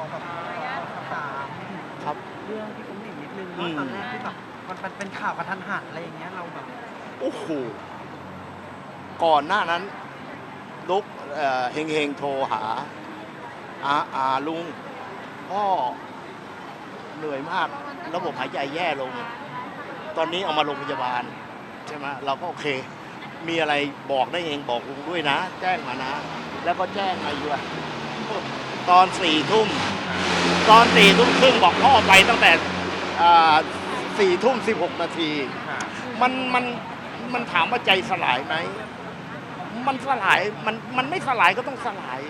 อแบบคำถามครับ เรื่องที่ผมเห็นนิดนึงอืว่ามตอนแรกที่แบบมันมันเป็นข่าวกระทันหันอะไรอย่างเงี้ยเราแบบโอ้โหก่อนหน้านั้นลุกเอ่อเฮงเฮงโทรหาอาอาลุงพ่อเหนื่อยมาก ระบบหายใจแย่ลง ตอนนี้เอามาโรงพยาบาล ใช่ไหมเราก็โอเค มีอะไรบอกได้เองบอกลุงด้วยนะ แจ้งมานะ แล้วก็แจ้งมาอยู่อะ ตอนสี่ทุ่มตอนสี่ทุ่มครึ่งบอกพ่อไปตั้งแต่สี่ทุ่มสิบหกนาที มันมันมันถามว่าใจสลายไหม มันสลายมันมันไม่สลายก็ต้องสลาย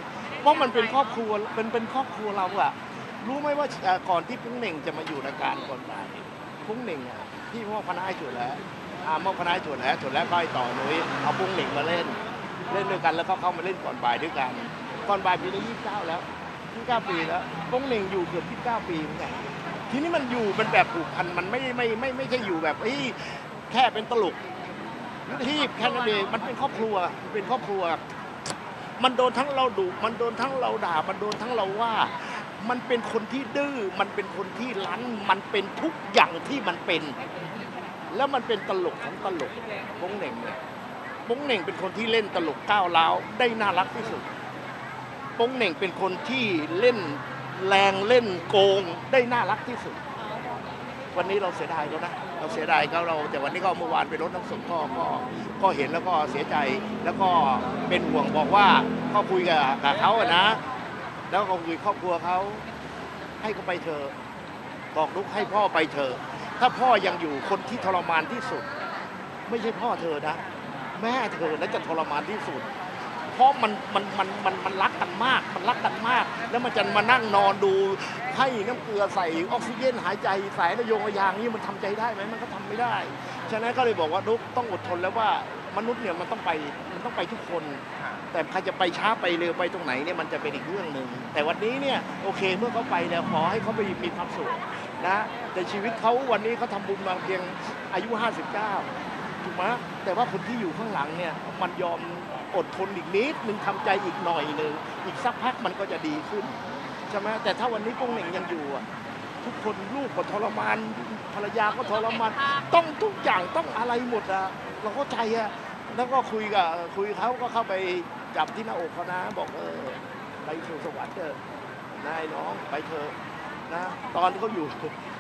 เพราะมันเป็นครอบครัวเป็นเป็นครอบครัวเราอะรู้ไหมว่าเอ่อก่อนที่พุ้งเหน่งจะมาอยู่ในการก่อนบ่ายพุ้งเหน่งอะพี่มอบคณะให้จุดแล้วอามอบคณะให้จุดแล้วจุดแล้วก็ให้ต่อหนุยเอาพุ้งเหน่งมาเล่น เล่นด้วยกันแล้วก็เข้ามาเล่นก่อนบ่ายด้วยกัน ก่อนบ่ายปีนี้ยี่สิบเก้าแล้ว ยี่เก้าปีแล้วพุ้งเหน่งอยู่เกือบยี่เก้าปีเหมือนกันทีนี้มันอยู่มันแบบผูกพันมันไม่ไม่ไม่ไม่ใช่อยู่แบบเอ้ยแค่เป็นตลกที่แค่นั้นเองมันเป็นครอบครัวเป็นครอบครัว มันโดนทั้งเราดุมันโดนทั้งเราด่า มันโดนทั้งเราว่า มันเป็นคนที่ดื้อมันเป็นคนที่รั้นมันเป็นทุกอย่างที่มันเป็น แล้วมันเป็นตลกของตลกโป้งเหน่งเนี่ยโป้งเหน่งเป็นคนที่เล่นตลกก้าวร้าวได้น่ารักที่สุด ป้งเหน่งเป็นคนที่เล่นแรงเล่นโกงได้น่ารักที่สุด วันนี้เราเสียดายเขานะเราเสียดายเขาเรา แต่วันนี้ก็เมื่อวานไปรถน้ำศพก็ก็ก็เห็นแล้วก็เสียใจแล้วก็เป็นห่วงบอกว่าเขาคุยกับกับเขาอะนะ แล้วก็คุยครอบครัวเขาให้เขาไปเถอะบอกลูกให้พ่อไปเถอะถ้าพ่อยังอยู่คนที่ทรมานที่สุด ไม่ใช่พ่อเธอนะ แม่เธอแล้วจะทรมานที่สุด ราะมันมันมันมันมันรักกันมาก มันรักกันมาก แล้วมันจะมานั่งนอนดูให้น้ำเกลือใส่ออกซิเจนหายใจใส่ระยงระยางนี่มันทำใจได้ไหมมันก็ทำไม่ได้ ฉะนั้นก็เลยบอกว่านุกต้องอดทนแล้วว่ามนุษย์เนี่ยมันต้องไปมันต้องไปทุกคน แต่ใครจะไปช้าไปเร็วไปตรงไหนเนี่ยมันจะเป็นอีกเรื่องหนึ่งแต่วันนี้เนี่ยโอเคเมื่อเขาไปแล้วขอให้เขาไปมีความสุขนะแต่ชีวิตเขาวันนี้เขาทำบุญมาเพียงอายุ 59ถูกไหมแต่ว่าคนที่อยู่ข้างหลังเนี่ยมันยอม อดทนอีกนิดนึงทำใจอีกหน่อยหนึ่งอีกสักพักมันก็จะดีขึ้นใช่ไหมแต่ถ้าวันนี้โป้งเหน่งยังอยู่อะทุกคนลูกก็ทรมานภรรยาก็ทรมานต้องทุกอย่างต้องอะไรหมดอะเราเข้าใจอะแล้วก็คุยกับคุยเขาก็เข้าไปจับที่หน้าอกเขานะบอกเออไปสู่สวรรค์เถอะนายน้องไปเถอะนะตอนเขาอยู่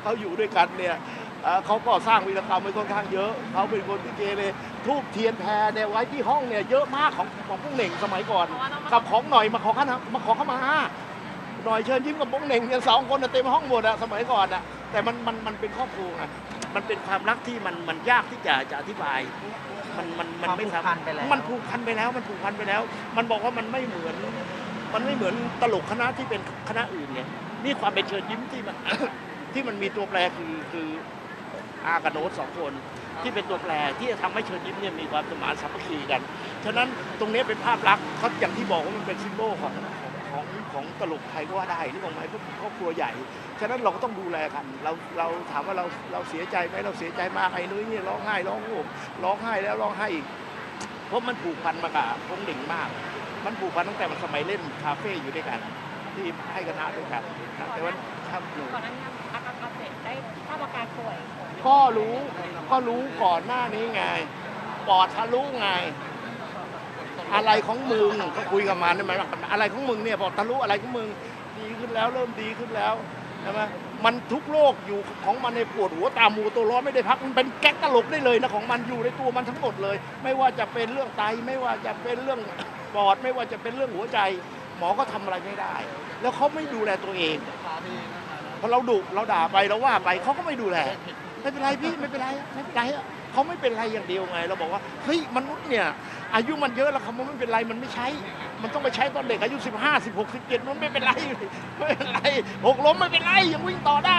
เขาอยู่ด้วยกันเนี่ยเอ่อเขาก็สร้างวีรกรรมไว้ค่อนข้างเยอะเขาเป็นคนที่เกเร ทูบเทียนแพรเนี่ยไว้ที่ห้องเนี่ยเยอะมากของของพวกเหน่งสมัยก่อน กับของหน่อยมาขอข้ามาขอเข้ามาหน่อยเชิญยิ้มกับพวกเหน่งเนี่ยสองคนน่ะเต็มห้องหมดอะสมัยก่อนอะแต่มันมันมันเป็นครอบครัวไงมันเป็นความรักที่มันมันยากที่จะจะอธิบาย มันมันมันไม่ความผูกพันไปแล้วมันผูกพันไปแล้ว มันผูกพันไปแล้ว มันบอกว่ามันไม่เหมือน มันไม่เหมือนตลกคณะที่เป็นคณะอื่นเนี่ยนี่ความเป็นเชิญยิ้มที่มันที่มันมีตัวแปรคือคือ อากับโน้ตสองคน ที่เป็นตัวแปรที่จะทำให้เชิญยิ้มเนี่ยมีความสมานสามัคคีกัน ฉะนั้นตรงนี้เป็นภาพลักษณ์เขาอย่างที่บอกว่ามันเป็นซิมโบลของของของตลกไทยก็ว่าได้หรือของไหมเพราะครอบครัวใหญ่ ฉะนั้นเราก็ต้องดูแลกัน เราเราถามว่าเราเราเสียใจไหมเราเสียใจมากไอ้นุ้ยเนี่ยร้องไห้ร้องโหมร้องไห้แล้วร้องไห้อีกเพราะมันผูกพันมากับพงเด่งมาก มันผูกพันตั้งแต่มันสมัยเล่นคาเฟ่อยู่ด้วยกัน ที่ให้คณะด้วยกันนะแต่ว่าครับอยู่ก่อนหน้านี้อาการ อักเสบได้ทราบอาการป่วยก็รู้ก็รู้ก่อนหน้านี้ไง ปอดทะลุไง อะไรของมึงก็คุยกับมันเนี่ยมันอะไรของมึงเนี่ยปอดทะลุอะไรของมึงดีขึ้นแล้วเริ่มดีขึ้นแล้วใช่ไหมมันทุกโรคอยู่ของมันในปวดหัวตามูตัวร้อนไม่ได้พักมันเป็นแก๊กตลกได้เลยนะของมันอยู่ในตัวมันทั้งหมดเลย ไม่ว่าจะเป็นเรื่องไตไม่ว่าจะเป็นเรื่องปอดไม่ว่าจะเป็นเรื่องหัวใจ หมอก็ทำอะไรไม่ได้ แล้วเขาไม่ดูแลตัวเอง พอเราดุเราด่าไปเราว่าไปเขาก็ไม่ดูแลไม่เป็นไรพี่ไม่เป็นไรไม่เป็นไรอะเขาไม่เป็นไรอย่างเดียวไง เราบอกว่าเฮ้ยมนุษย์เนี่ยอายุมันเยอะแล้วคำว่าไม่เป็นไรมันไม่ใช้ มันต้องไปใช้ตอนเด็กอายุ 15 16 17มันไม่เป็นไรไม่เป็นไรหกล้มไม่เป็นไรยังวิ่งต่อได้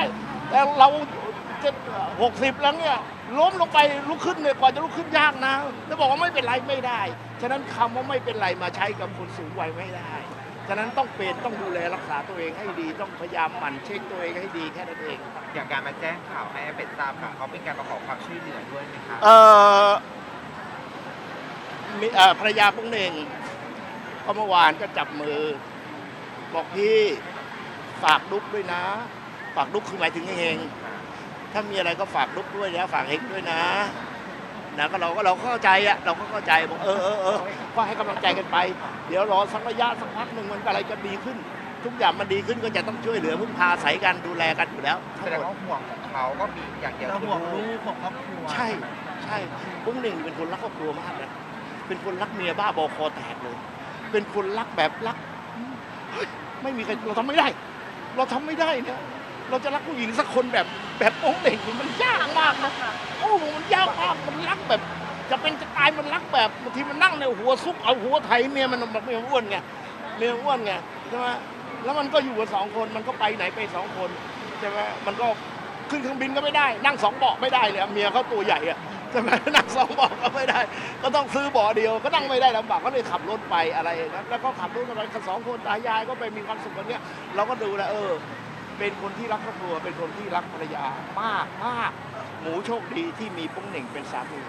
แต่เราจะหกสิบแล้วเนี่ยล้มลงไปลุกขึ้นเนี่ยกว่าจะลุกขึ้นยากนะ แล้วบอกว่าไม่เป็นไรไม่ได้ ฉะนั้นคำว่าไม่เป็นไรมาใช้กับคนสูงวัยไม่ได้ ฉะนั้นต้องเป็นต้องดูแลรักษาตัวเองให้ดี ต้องพยายามหมั่นเช็คตัวเองให้ดีแค่นั้นเองอย่างการมาแจ้งข่าวให้เป็ดทราบค่ะเขาเป็นการมาขอความช่วยเหลือด้วยไหมคะเอ่อมีเอ่อภรรยาปุ้งเน่งก็เมื่อวานก็จับมือ บอกพี่ฝากดุ๊กด้วยนะ ฝากดุ๊กคือหมายถึงเฮงๆถ้ามีอะไรก็ฝากดุ๊กด้วยนะฝากเฮงด้วยนะ นะก็เราก็เราก็เข้าใจอะเราก็เข้าใจบอกเออเออเออก็ให้กำลังใจกันไป เดี๋ยวรอสักระยะสักพักหนึ่งมันอะไรจะดีขึ้น ทุกอย่างมันดีขึ้นก็จะต้องช่วยเหลือพึ่งพาอาศัยกันดูแลกันอยู่แล้วแสดงว่าห่วงของเขาก็มีอย่างเดียวเราคือห่วงลูลูกกของครอบครัวใช่ใช่ปุ้งหนึ่งเป็นคนรักครอบครัวมากนะเป็นคนรักเมียบ้าบอคอแตกเลย เป็นคนรักแบบรักเฮ้ยไม่มีใครเราทำไม่ได้ เราทำไม่ได้เนี่ย เราจะรักผู้หญิงสักคนแบบแบบโอ้เด็กมันยากมากนะโอ้โหมันยากมากมันรักแบบ จะเป็นจะตายมันรักแบบบางทีมันนั่งในหัวซุกเอาหัวไถเมียมันแบบเมียอ้วนไงเมียอ้วนไงใช่ไหมแล้วมันก็อยู่กันสองคนมันก็ไปไหนไปสองคนใช่ไหมมันก็ขึ้นเครื่องบินก็ไม่ได้ นั่งสองเบาะไม่ได้เลยเมียเขาตัวใหญ่อะใช่ไหมนั่งสองเบาะก็ไม่ได้ ก็ต้องซื้อเบาะเดียวก็นั่งไม่ได้ลำบากก็เลยขับรถไปอะไรอย่างนั้แล้วก็ขับรถกันไปกันสองคนตายายก็ไปมีความสุขกันเนี้ยเราก็ดูแลเออ เป็นคนที่รักครอบครัว เป็นคนที่รักภรรยามากมากหมูโชคดีที่มีปุ้งเหน่งเป็นสามี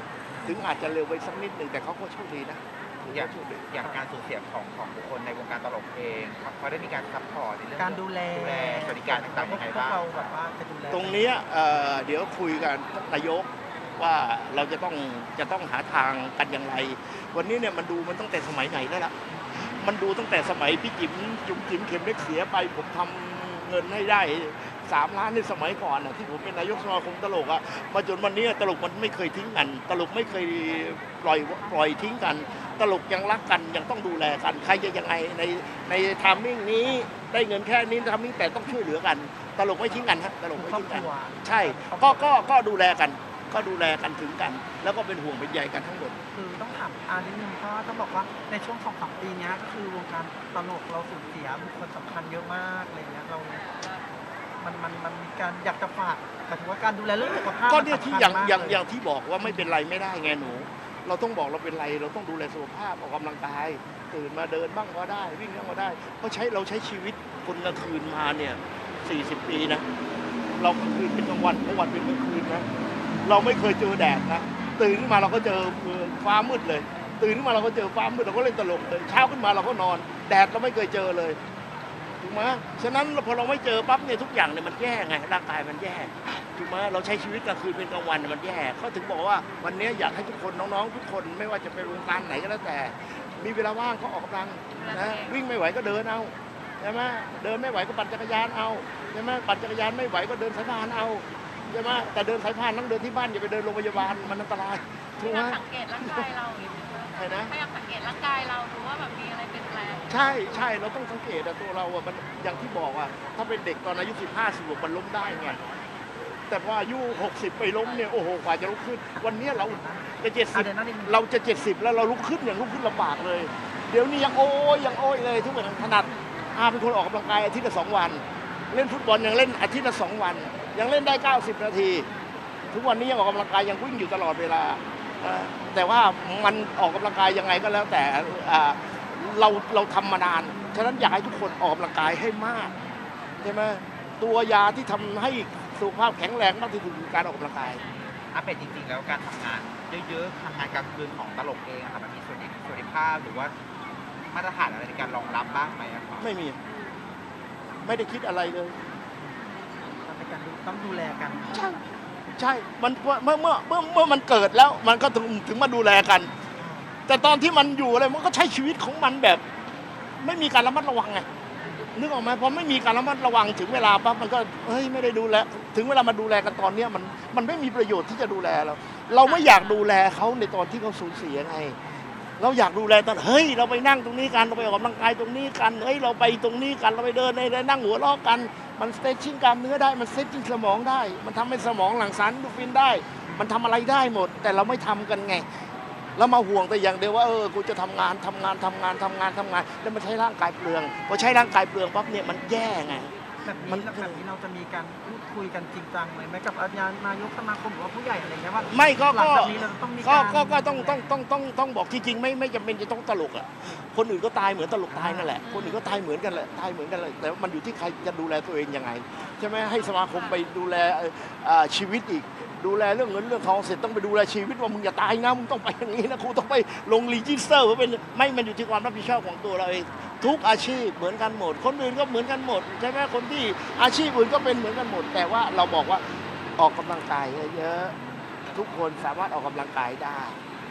ถึงอาจจะเร็วไปสักนิดหนึ่งแต่เขาก็โชคดีนะถืออย่างว่าโชคดีอย่างการสูญเสียของของบุคคลในวงการตลกเองครับเขาได้มีการซัพพอร์ตในเรื่องการดูแลดูแลสวัสดิการต่างๆยังไงบ้างพวกเราแบบว่าจะดูแลตรงเนี้ยเอ่อเดี๋ยวคุยกันนายกว่าเราจะต้องจะต้องหาทางกันอย่างไร วันนี้เนี่ยมันดูมันตั้งแต่สมัยไหนแล้วล่ะมันดูตั้งแต่สมัยพี่จิ๋มจุ๋มจิ๋มเข็มเล็กเสียไปผมทำ เงินให้ได้สามล้านในสมัยก่อนน่ะที่ผมเป็นนายกสมาคมตลกอะมาจนวันนี้ตลกมันไม่เคยทิ้งกัน ตลกไม่เคยปล่อยปล่อยทิ้งกัน ตลกยังรักกันยังต้องดูแลกันใครจะยังไงในในทามมิ่งนี้ได้เงินแค่นี้ทามมิ่งแต่ต้องช่วยเหลือกัน ตลกไม่ทิ้งกันฮะตลกไม่ครอบทิ้งคกันรัวใช่ก็ก็ก็ดูแลกัน ก็ดูแลกันถึงกัน แล้วก็เป็นห่วงเป็นใยกันทั้งหมด คือต้องถามอานิดนึงเพราะว่าต้องบอกว่าในช่วงสองสามปีเนี้ยก็คือวงการตลกเราสูญเสียบุคคลสำคัญเยอะมากอะไรเงี้ยเรา มันมันมันมีการอยากจะฝากหมายถึงว่าการดูแลเรื่องสุขภาพก็เนี่ยที่มันอย่างสำคัญมกอย่างเลอย่างที่บอกว่าไม่เป็นไรไม่ได้ไงหนู เราต้องบอกเราเป็นไร เราต้องดูแลสุขภาพออกกำลังกายตื่นมาเดินบ้างก็ได้ วิ่งบ้างก็ได้ เพราะใช้เราใช้ชีวิตคนกลางคืนมาเนี่ย40 ปีนะ เรากลางคืนเป็นกลางวันกลางวันเป็นกลางคืนนะ เราไม่เคยเจอแดดนะตื่นขึ้นมาเราก็เจอฟ้ามืดเลย ตื่นขึ้นมาเราก็เจอฟ้ามืดเราก็เล่นตลกเลยเช้าขึ้นมาเราก็นอน แดดเราไม่เคยเจอเลยถูกไหมฉะนั้นพอเราไม่เจอปั๊บเนี่ยทุกอย่างเนี่ยมันแย่ไงร่างกายมันแย่ถูกไหมเราใช้ชีวิตกลางคืนเป็นกลางวันเนี่ยมันแย่เขาถึงบอกว่าวันนี้อยากให้ทุกคนน้องๆ ทุกคนไม่ว่าจะเป็นวงการไหนก็แล้วแต่ มีเวลาว่างก็ออกกำลังนะวิ่งไม่ไหวก็เดินเอาใช่ไหมเดินไม่ไหวก็ปั่นจักรยานเอาใช่ไหมปั่นจักรยานไม่ไหวก็เดินสายพานเอา ใช่ไหมแต่เดินสายพานต้องเดินที่บ้านอย่าไปเดินโรงพยาบาลมันอันตรายถูให้กไหมเราสังเกตร่างกายเราอย่างเงี้ยใช่นะให้เราสังเกตร่างกายเราดูว่าแบบมีอะไรเปลี่ยนแปลงใช่ใช่เราต้องสังเกตอะตัวเราอะมันอย่างที่บอกอะถ้าเป็นเด็กตอนอายุ15 16มันล้มได้ไงแต่พออายุ 60 ไปล้มเนี่ยโอ้โหกว่าจะลุกขึ้น วันนี้เราจะอะเดี๋ยวนั่นเอง70เราจะ70แล้วเราลุกขึ้นอย่างลุกขึ้นลำบากเลย เดี๋ยวนี้ยังโอ้ยยังโอ้ยเลยทุกอย่างถนัดอาเป็นคนออกกำลังกายอาทิตย์ละสองวัน เล่นฟุตบอลยังเล่นอาทิตย์ละสองวัน ยังเล่นได้ 90 นาที ทุกวันนี้ยังออกกำลังกายยังวิ่งอยู่ตลอดเวลาเอ่อแต่ว่ามันออกกำลังกายยังไงก็แล้วแต่อ่าเราเราทำมานาน ฉะนั้นอยากให้ทุกคนออกกำลังกายให้มากใช่ไหมตัวยาที่ทำให้สุขภาพแข็งแรงมากที่สุดคือการออกกำลังกายอาเป็ดจริงๆ แล้วการทำงานเยอะๆทำงานกลางคืนของตลกเองอะค่ะมันมีส่วนดิส่วนดิภาพหรือว่ามาตรฐานอะไรในการรองรับบ้างไหมอะครับไม่มี ไม่ได้คิดอะไรเลย มันเป็นการดูต้องดูแลกัน ใช่ใช่มันเมื่อเมื่อเมื่อเมื่อเมื่อมันเกิดแล้วมันก็ถึงถึงมาดูแลกัน แต่ตอนที่มันอยู่อะไรมันก็ใช้ชีวิตของมันแบบ ไม่มีการระมัดระวังไงนึกออกไหมพอไม่มีการระมัดระวังถึงเวลาปั๊บมันก็เฮ้ยไม่ได้ดูแลถึงเวลามาดูแลกันตอนเนี้ยมันมันไม่มีประโยชน์ที่จะดูแลเราเราไม่อยากดูแลเขาในตอนที่เขาสูญเสียไง เราอยากดูแลตอนเฮ้ยเราไปนั่งตรงนี้กันเราไปออกกำลังกายตรงนี้กันเฮ้ยเราไปตรงนี้กันเราไปเดินในนั่งหัวเราะกัน มันสเตชิ่งกล้ามเนื้อได้มันเซตชิ่งสมองได้ มันทำให้สมองหลั่งสารดูฟินได้ มันทำอะไรได้หมด แต่เราไม่ทำกันไงแล้วมาห่วงแต่อย่างเดียวว่าเออกูจะทำงานทำงานทำงานทำงานทำงาน แล้วมันใช้ร่างกายเปลืองพอใช้ร่างกายเปลืองปั๊บเนี่ยมันแย่ไง แบบมันี้นแบบนี้เราจะมีการพูดคุยกันจริงจังเลยไหมกับอาจารย์นายกสมาคมหรือว่าผู้ใหญ่อะไรเงี้ยว่าไม่ก็หลังก็จากนี้เราต้องมีก็การก็ก็ต้องต้องต้องต้องต้องบอกจริงๆไม่ไม่จำเป็นจะต้องตลกอะคนอื่นก็ตายเหมือนตลกตายนั่นแหละ คนอื่นก็ตายเหมือนกันแหละตายเหมือนกันเลยแต่ว่ามันอยู่ที่ใครจะดูแลตัวเองยังไงใช่ไหมให้สมาคมไปดูแลเอ่อเอ่อชีวิตอีก ดูแลเรื่องเงินเรื่องทองเสร็จต้องไปดูแลชีวิตว่ามึงอย่าตายนะมึงต้องไปอย่างนี้นะครูต้องไปลงรีจิสเตอร์ว่าเป็นไม่มันอยู่ที่ความรับผิดชอบของตัวเราเองทุกอาชีพเหมือนกันหมด คนอื่นก็เหมือนกันหมดใช่ไหมคนที่อาชีพอื่นก็เป็นเหมือนกันหมด แต่ว่าเราบอกว่าออกกำลังกายเยอะๆทุกคนสามารถออกกำลังกายได้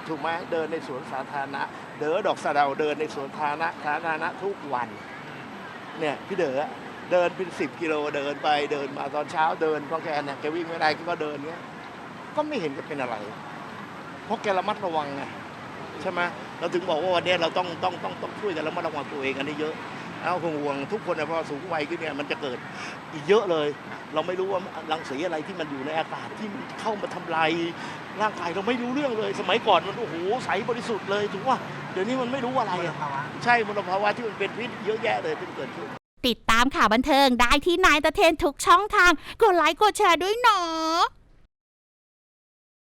ถูกไหมเดินในสวนสาธารณะ เด๋อดอกสะเดาเดินในสวนสาธารณะสาธารณะทุกวันเนี่ยพี่เด๋อเดินเป็นสิบกิโลเดินไปเดินมาตอนเช้าเดินเพราะแกเนี่ยแกวิ่งไม่ได้ก็เดินเงี้ย ก็ไม่เห็นจะเป็นอะไร เพราะแกระมัดระวังไงใช่ไหมเราถึงบอกว่าวันนี้เราต้องต้องต้องต้องช่วยกันระมัดระวังตัวเองกันให้เยอะเอาห่วงทุกคนนะพอสูงวัยขึ้นเนี่ยมันจะเกิดอีกเยอะเลย เราไม่รู้ว่ารังสีอะไรที่มันอยู่ในอากาศที่มันเข้ามาทำลายร่างกายเราไม่รู้เรื่องเลย สมัยก่อนมันโอ้โหใสบริสุทธิ์เลยถูกป่ะเดี๋ยวนี้มันไม่รู้อะไรมลอะภาวะใช่มลภาวะที่มันเป็นพิษเยอะแยะเลยที่มันเกิดขึ้นติดตามข่าวบันเทิงได้ที่นายตะเทนทุกช่องทาง กดไลค์กดแชร์ด้วยเนาะ